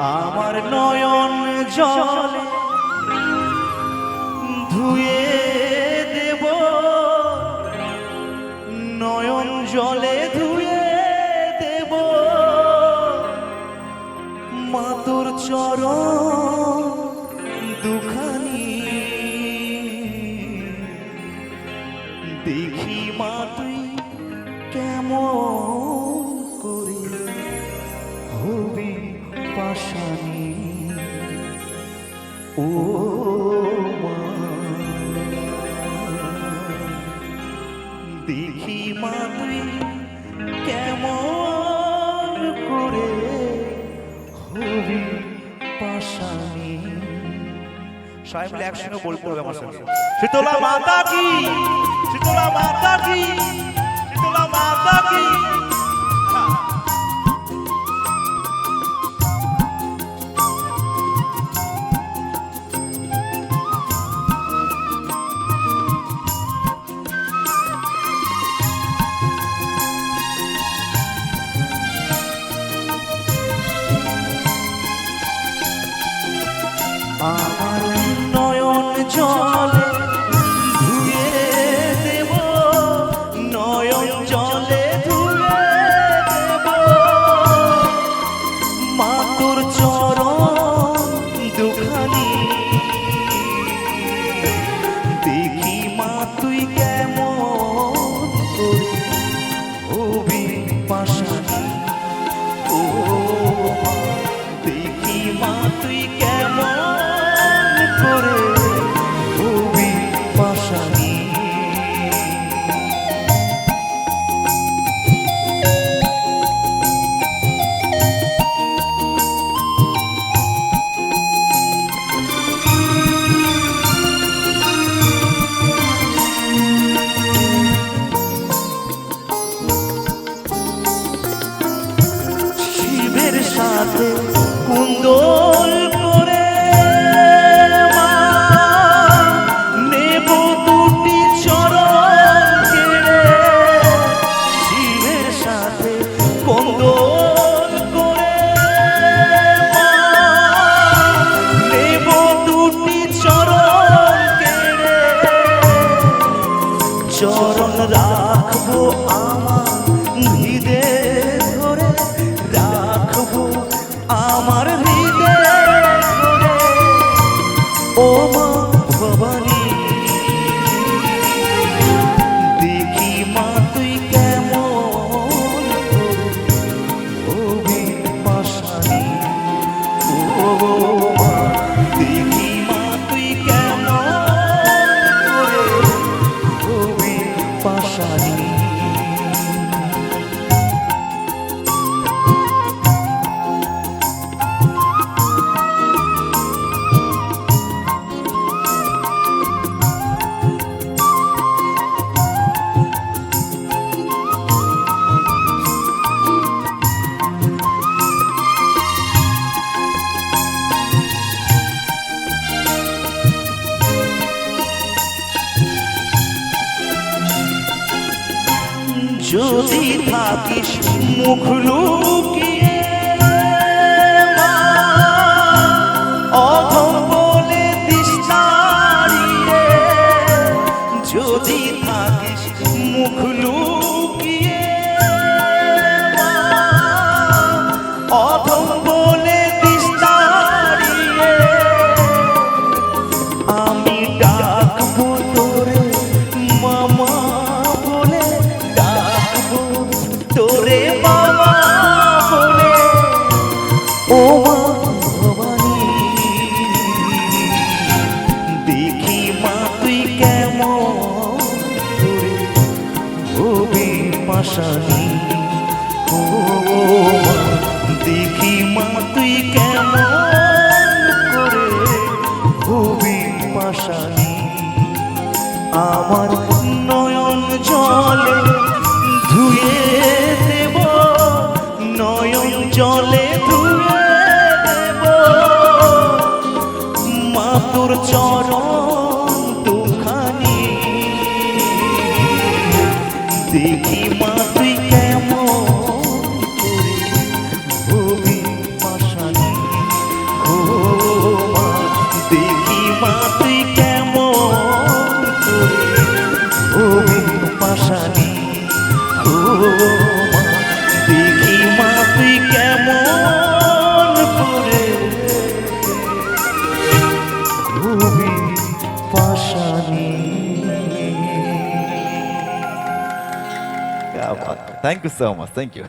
আমার নয়ন জল ধুয়ে দেব। নয়ন জলে ধুয়ে দেব। মাতুর চরণ দুখানি দেখি মা তুই কেমন? পাশানি। ও দেখি মা তুই কেমন করে হবি পাশানি। সবাই মিলে একসঙ্গে বল করবে আমার সাথে শীতলা মাতা কি? শীতলা মাতা কি? শীতলা মাতা কি? 멈춰 সাথে কুন্দর যদি থাকিস মুখ রূপী আমার নয়ন জলে ধুয়ে দেব নয়ন জলে ধুয়ে দেব। মাতুর চরণ ভূমি পাশানি, ও দেখি মা তুই কেমন করে? ভূমি পাশানি। Thank you so much thank you